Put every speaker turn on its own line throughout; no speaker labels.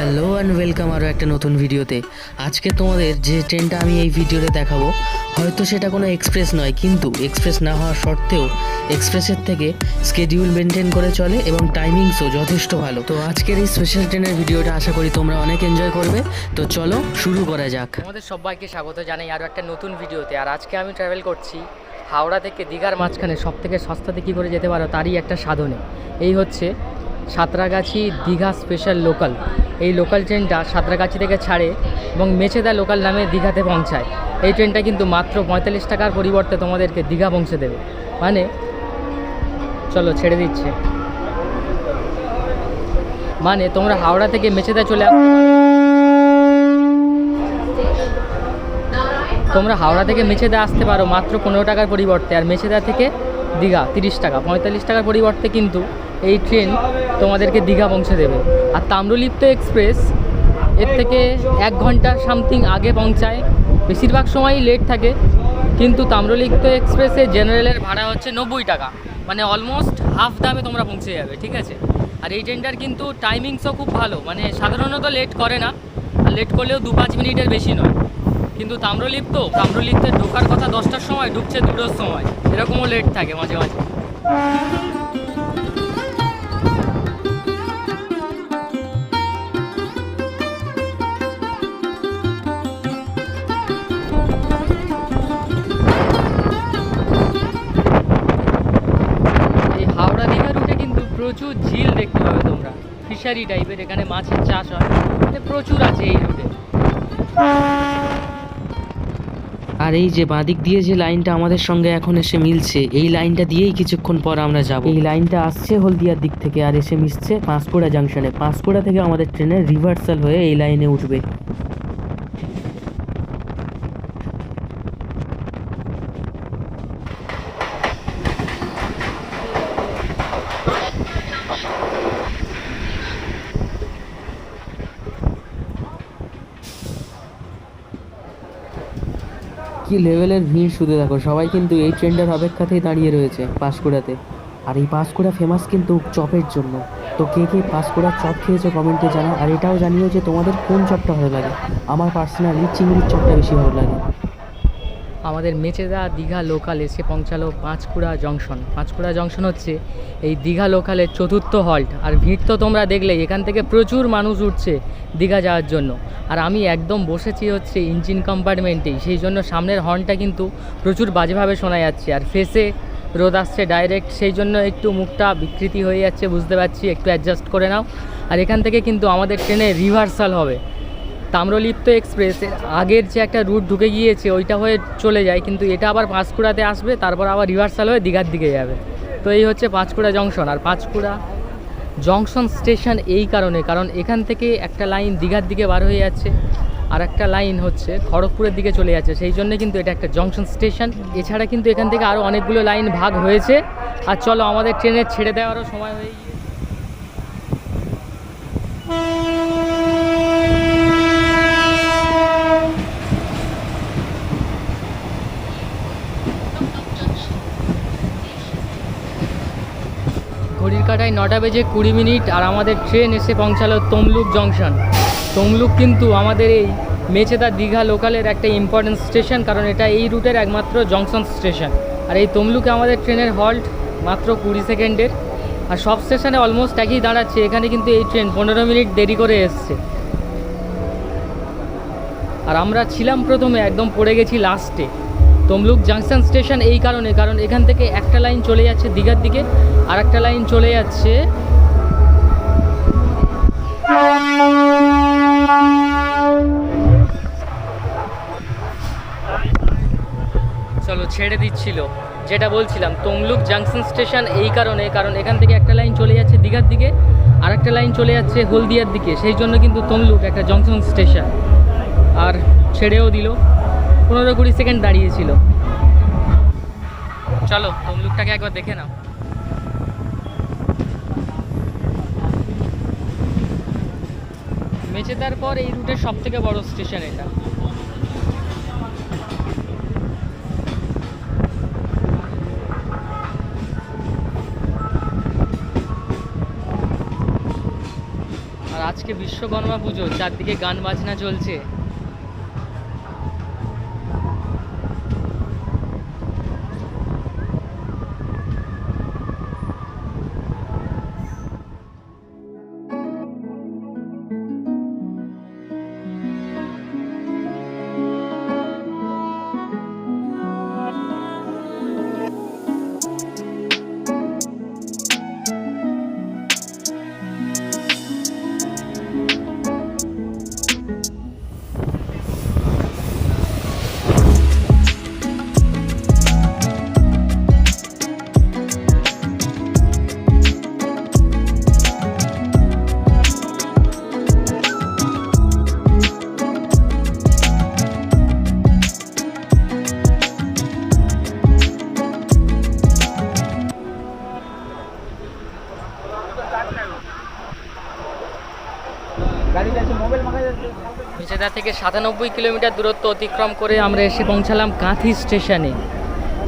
Hello and welcome আরও একটা নতুন ভিডিওতে। আজকে তোমাদের যে ট্রেনটা আমি এই ভিডিওতে দেখাবো, হয়তো সেটা কোনো এক্সপ্রেস নয়, কিন্তু এক্সপ্রেস না হওয়া সত্ত্বেও এক্সপ্রেসের থেকে স্কেডিউল মেনটেন করে চলে এবং টাইমিংসও যথেষ্ট ভালো। তো আজকের এই স্পেশাল ট্রেনের ভিডিওটা আশা করি তোমরা অনেক এনজয় করবে। তো চলো শুরু করা যাক।
আমাদের সবাইকে স্বাগত জানাই আরও একটা নতুন ভিডিওতে। আর আজকে আমি ট্রাভেল করছি হাওড়া থেকে দীঘার মাঝখানে সব থেকে সস্তাতে কী করে যেতে পারো তারই একটা সাধনে। এই হচ্ছে সাঁতরাগাছি দীঘা স্পেশাল লোকাল। এই লোকাল ট্রেনটা সাঁতরাগাছি থেকে ছাড়ে এবং মেছেদা লোকাল নামে দীঘাতে পৌঁছায়। এই ট্রেনটা কিন্তু মাত্র পঁয়তাল্লিশ টাকার পরিবর্তে তোমাদেরকে দীঘা পৌঁছে দেবে। মানে চলো ছেড়ে দিচ্ছে। মানে তোমরা হাওড়া থেকে মেছেদা চলে পারো। তোমরা হাওড়া থেকে মেছেদা আসতে পারো মাত্র পনেরো টাকার পরিবর্তে। আর মেছেদা থেকে দীঘা তিরিশ টাকা। পঁয়তাল্লিশ টাকার পরিবর্তে কিন্তু এই ট্রেন তোমাদেরকে দীঘা পৌঁছে দেবে। আর তাম্রলিপ্ত এক্সপ্রেস এর থেকে এক ঘণ্টা সামথিং আগে পৌঁছায়। বেশিরভাগ সময়ই লেট থাকে, কিন্তু তাম্রলিপ্ত এক্সপ্রেসে জেনারেলের ভাড়া হচ্ছে নব্বই টাকা। মানে অলমোস্ট হাফ দামে তোমরা পৌঁছে যাবে, ঠিক আছে? আর এই ট্রেনটার কিন্তু টাইমিংসও খুব ভালো মানে সাধারণত লেট করে না। আর লেট করলেও দু পাঁচ মিনিটের বেশি নয়। কিন্তু তাম্রলিপ্ত, তাম্রলিপ্তে ঢোকার কথা দশটার সময়, ঢুকছে দুটোর সময়। এরকমও লেট থাকে মাঝে মাঝে। ফিশারি টাইপের এখানে মাছের চাষ হয়। প্রচুর আছে এই রুটে
আর এই যে বাঁদিক দিয়ে যে লাইনটা আমাদের সঙ্গে এখন এসে মিলছে, এই লাইনটা দিয়েই কিছুক্ষণ পর আমরা যাব। এই লাইনটা আসছে হলদিয়ার দিক থেকে আর এসে মিশছে পাঁশকুড়া জাংশনে পাঁশকুড়া থেকে আমাদের ট্রেনের রিভার্সাল হয়ে এই লাইনে উঠবে। কি লেভেলের ভিড় শুধু দেখো, সবাই কিন্তু এই ট্রেনটার অপেক্ষাতেই দাঁড়িয়ে রয়েছে পাঁশকুড়াতে। আর এই পাঁশকুড়া ফেমাস কিন্তু চপের জন্য। তো কে কে পাঁশকুড়ার চপ খেয়েছে কমেন্টে জানাও, আর এটাও জানিও যে তোমাদের কোন চপটা ভালো লাগে? আমার পার্সোনালি চিংড়ির চপটা বেশি ভালো লাগে।
আমাদের মেচেদা দীঘা লোকাল এসে পৌঁছালো পাঁচকুড়া জংশন পাঁচকুড়া জংশন হচ্ছে এই দীঘা লোকালের চতুর্থ হল্ট আর ভিড় তো তোমরা দেখলেই এখান থেকে প্রচুর মানুষ উঠছে দীঘা যাওয়ার জন্য। আর আমি একদম বসেছি হচ্ছে ইঞ্জিন কম্পার্টমেন্টেই সেই জন্য সামনের হর্নটা কিন্তু প্রচুর বাজেভাবে শোনা যাচ্ছে। আর ফেসে রোদ আসছে ডাইরেক্ট সেই জন্য একটু মুখটা বিকৃতি হয়ে যাচ্ছে, বুঝতে পারছি, একটু অ্যাডজাস্ট করে নাও। আর এখান থেকে কিন্তু আমাদের ট্রেনে রিভার্সাল হবে। তাম্রলিপ্ত এক্সপ্রেসের আগের যে একটা রুট ঢুকে গিয়েছে, ওইটা হয়ে চলে যায়, কিন্তু এটা আবার পাঁচকুড়াতে আসবে, তারপর আবার রিভার্সাল হয়ে দীঘার দিকে যাবে। তো এই হচ্ছে পাঁচকুড়া জংশন আর পাঁচকুড়া জংশন স্টেশন এই কারণে, কারণ এখান থেকে একটা লাইন দীঘার দিকে বার হয়ে যাচ্ছে, আর একটা লাইন হচ্ছে খড়গপুরের দিকে চলে যাচ্ছে, সেই জন্য কিন্তু এটা একটা জংশন স্টেশন এছাড়া কিন্তু এখান থেকে আরও অনেকগুলো লাইন ভাগ হয়েছে, আর চলো আমাদের ট্রেনের ছেড়ে দেওয়ারও সময় হয়ে ঘড়ির কাটায় নটা বেজে কুড়ি মিনিট আর আমাদের ট্রেন এসে পৌঁছালো তমলুক জংশন। তমলুক কিন্তু আমাদের এই মেচেদা দীঘা লোকালের একটা ইম্পর্টেন্ট স্টেশন কারণ এটা এই রুটের একমাত্র জংশন স্টেশন আর এই তমলুকে আমাদের ট্রেনের হল্ট মাত্র কুড়ি সেকেন্ডের। আর সব স্টেশনে অলমোস্ট একই দাঁড়াচ্ছে, এখানে কিন্তু এই ট্রেন পনেরো মিনিট দেরি করে এসছে। আর আমরা ছিলাম প্রথমে, একদম পড়ে গেছি লাস্টে তমলুক জাংশন স্টেশন এই কারণে, কারণ এখান থেকে একটা লাইন চলে যাচ্ছে দীঘার দিকে আর একটা লাইন চলে যাচ্ছে চলো ছেড়ে দিচ্ছিল, যেটা বলছিলাম, তমলুক জাংশন স্টেশন এই কারণে, কারণ এখান থেকে একটা লাইন চলে যাচ্ছে দীঘার দিকে আর একটা লাইন চলে যাচ্ছে হলদিয়ার দিকে, সেই জন্য কিন্তু তমলুক একটা জংশন স্টেশন, আর ছেড়েও দিল, পনেরো কুড়ি সেকেন্ড দাঁড়িয়েছিল। চলো তমলুকটাকে একবার দেখে নাও। মেচেদার পর এই রুটের সব থেকে বড় স্টেশন এটা। আর আজকে বিশ্বকর্মা পুজো, চারদিকে গান বাজনা চলছে। মেচেদা থেকে সাতানব্বই কিলোমিটার দূরত্ব অতিক্রম করে আমরা এসে পৌঁছালাম কাঁথি স্টেশনে।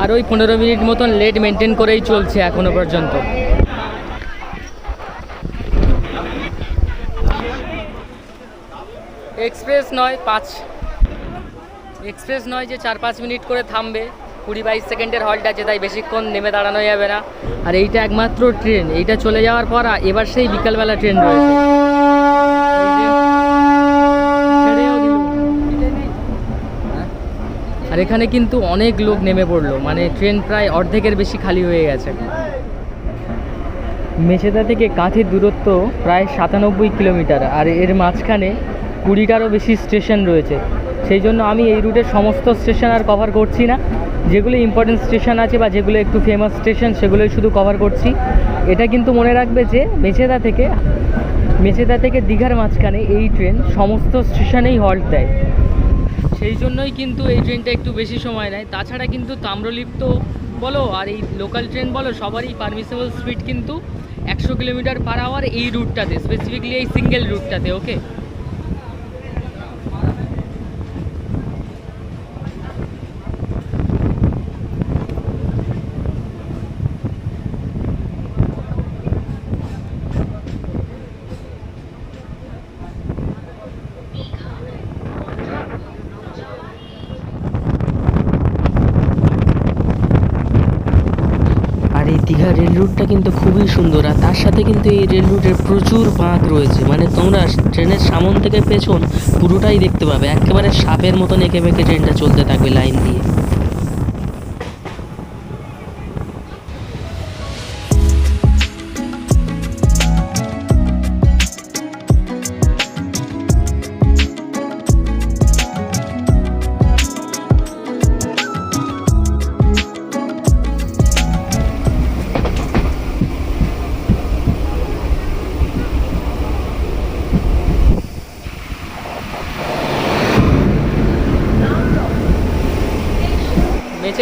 আর ওই পনেরো মিনিট মতন লেট মেনটেন করেই চলছে এখনও পর্যন্ত। এক্সপ্রেস নয়, পাঁচ। এক্সপ্রেস নয় যে চার পাঁচ মিনিট করে থামবে। কুড়ি বাইশ সেকেন্ডের হল্ট আছে, তাই বেশিক্ষণ নেমে দাঁড়ানো যাবে না। আর এইটা একমাত্র ট্রেন। এইটা চলে যাওয়ার পর এবার সেই বিকালবেলা ট্রেন রয়েছে। আর এখানে কিন্তু অনেক লোক নেমে পড়ল। মানে ট্রেন প্রায় অর্ধেকের বেশি খালি হয়ে গেছে। মেছেদা থেকে কাঁথির দূরত্ব প্রায় সাতানব্বই কিলোমিটার আর এর মাঝখানে কুড়িটারও বেশি স্টেশন রয়েছে। সেই জন্য আমি এই রুটের সমস্ত স্টেশন আর কভার করছি না। যেগুলো ইম্পর্টেন্ট স্টেশন আছে বা যেগুলো একটু ফেমাস স্টেশন, সেগুলোই শুধু কভার করছি। এটা কিন্তু মনে রাখবে যে মেছেদা থেকে মেছেদা থেকে দীঘার মাঝখানে এই ট্রেন সমস্ত স্টেশনেই হল্ট দেয়। সেই জন্যই কিন্তু এই ট্রেনটা একটু বেশি সময় নেয়। তাছাড়া কিন্তু তাম্রলিপ্ত বলো আর এই লোকাল ট্রেন বলো, সবারই পারমিসেবল স্পিড কিন্তু একশো কিলোমিটার পার আওয়ার এই রুটটাতে স্পেসিফিকলি এই সিঙ্গেল রুটটাতে ওকে
আর এই দীঘা রেল রুটটা কিন্তু খুবই সুন্দর, আর তার সাথে কিন্তু এই রেল রুটের প্রচুর বাঁক রয়েছে। মানে তোমরা ট্রেনের সামন থেকে পেছন পুরোটাই দেখতে পাবে। একেবারে সাপের মতন এঁকে বেঁকে ট্রেনটা চলতে থাকবে লাইন দিয়ে।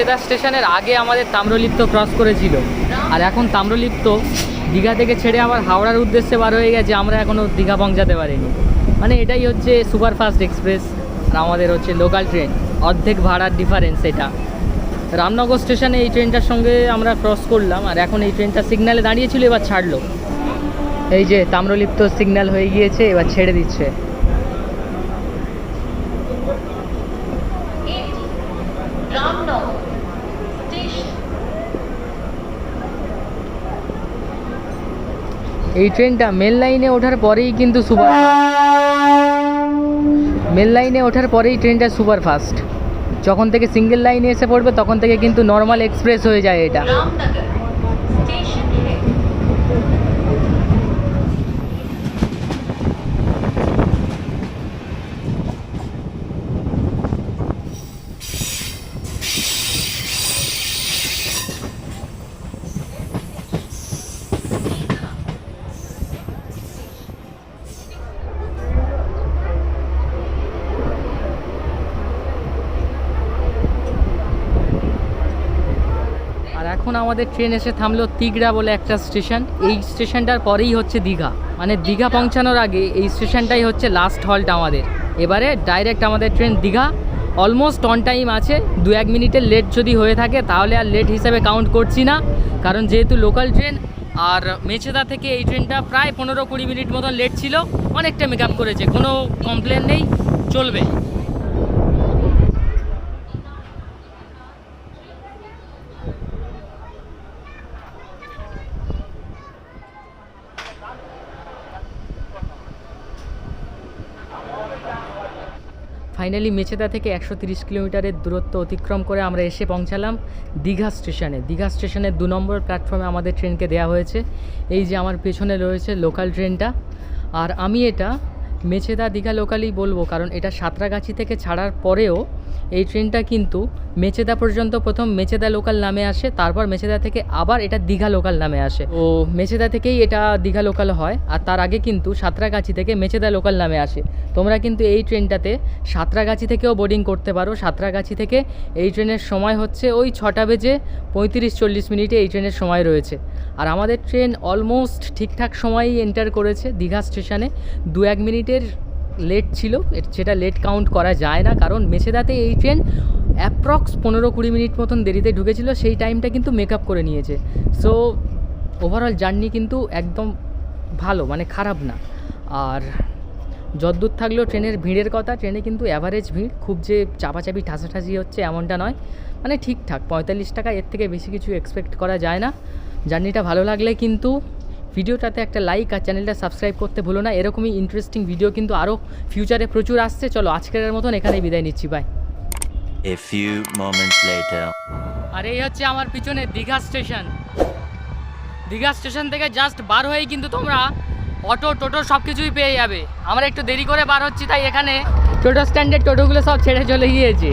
মেচেদা স্টেশনের আগে আমাদের তাম্রলিপ্ত ক্রস করেছিল। আর এখন তাম্রলিপ্ত দীঘা থেকে ছেড়ে আবার হাওড়ার উদ্দেশ্যে বার হয়ে গেছে, আমরা এখনও দীঘা পৌঁছাতে পারিনি। মানে এটাই হচ্ছে সুপারফাস্ট এক্সপ্রেস আর আমাদের হচ্ছে লোকাল ট্রেন অর্ধেক ভাড়ার ডিফারেন্স এটা। রামনগর স্টেশনে এই ট্রেনটার সঙ্গে আমরা ক্রস করলাম, আর এখন এই ট্রেনটা সিগন্যালে দাঁড়িয়েছিল, এবার ছাড়লো। এই যে তাম্রলিপ্ত সিগন্যাল হয়ে গিয়েছে, এবার ছেড়ে দিচ্ছে। এই ট্রেনটা মেন লাইনে ওঠার পরেই কিন্তু সুপার মেন লাইনে ওঠার পরেই ট্রেনটা সুপার ফাস্ট যখন থেকে সিঙ্গেল লাইনে এসে পড়বে, তখন থেকে কিন্তু নর্মাল এক্সপ্রেস হয়ে যায় এটা। আমাদের ট্রেন এসে থামলো তিগড়া বলে একটা স্টেশন। এই স্টেশনটার পরেই হচ্ছে দীঘা। মানে দীঘা পৌঁছানোর আগে এই স্টেশনটাই হচ্ছে লাস্ট হলটা আমাদের। এবারে ডাইরেক্ট আমাদের train Digha. Almost on time আছে। দু এক মিনিটের লেট যদি হয়ে থাকে, তাহলে আর লেট হিসাবে কাউন্ট করছি না। কারণ যেহেতু লোকাল ট্রেন আর মেছেদা থেকে এই ট্রেনটা প্রায় পনেরো কুড়ি মিনিট মতন লেট ছিল। অনেকটা মেকআপ করেছে। কোনো কমপ্লেন নেই। চলবে। ফাইনালি মেচেদা থেকে একশো তিরিশ কিলোমিটারের দূরত্ব অতিক্রম করে আমরা এসে পৌঁছালাম দীঘা স্টেশনে। দীঘা স্টেশনের দু নম্বর প্ল্যাটফর্মে আমাদের ট্রেনকে দেওয়া হয়েছে। এই যে আমার পেছনে রয়েছে লোকাল ট্রেনটা। আর আমি এটা মেছেদা দীঘা লোকালই বলব, কারণ এটা সাঁতরাগাছি থেকে ছাড়ার পরেও এই ট্রেনটা কিন্তু মেচেদা পর্যন্ত প্রথম মেচেদা লোকাল নামে আসে তারপর মেচেদা থেকে আবার এটা দীঘা লোকাল নামে আসে। ও। মেচেদা থেকেই এটা দীঘা লোকাল হয় আর তার আগে কিন্তু সাঁতরাগাছি থেকে মেচেদা লোকাল নামে আসে। তোমরা কিন্তু এই ট্রেনটাতে সাঁতরাগাছি থেকেও বোর্ডিং করতে পারো। সাঁতরাগাছি থেকে এই ট্রেনের সময় হচ্ছে ওই ছটা বেজে পঁয়ত্রিশ চল্লিশ মিনিটে এই ট্রেনের সময় রয়েছে। আর আমাদের ট্রেন অলমোস্ট ঠিকঠাক সময়ই এন্টার করেছে দীঘা স্টেশনে। দু এক মিনিটের লেট ছিল সেটা লেট কাউন্ট করা যায় না, কারণ মেছেদাতে এই ট্রেন অ্যাপ্রক্স পনেরো কুড়ি মিনিট মতন দেরিতে ঢুকেছিল, সেই টাইমটা কিন্তু মেকআপ করে নিয়েছে। সো ওভারঅল জার্নি কিন্তু একদম ভালো মানে খারাপ না। আর যদ্দূর থাকলেও ট্রেনের ভিড়ের কথা ট্রেনে কিন্তু অ্যাভারেজ ভিড়, খুব যে চাপাচাপি ঠাসাঠাসি হচ্ছে এমনটা নয়। মানে ঠিকঠাক, পঁয়তাল্লিশ টাকা, এর থেকে বেশি কিছু এক্সপেক্ট করা যায় না। জার্নিটা ভালো লাগলে কিন্তু ভিডিওটাতে একটা লাইক আর চ্যানেলটা সাবস্ক্রাইব করতে ভুলো না। এরকমই ইন্টারেস্টিং ভিডিও কিন্তু আরও ফিউচারে প্রচুর আসছে। চলো আজকের মতন এখানেই বিদায় নিচ্ছি। Bye
A few moments later.
আর এই হচ্ছে আমার পিছনে দীঘা স্টেশন দীঘা স্টেশন থেকে জাস্ট বার হয়েই কিন্তু তোমরা অটো টোটো সব কিছুই পেয়ে যাবে। আমরা একটু দেরি করে বার হচ্ছি তাই এখানে টোটো স্ট্যান্ডের টোটোগুলো সব ছেড়ে চলে গিয়েছে।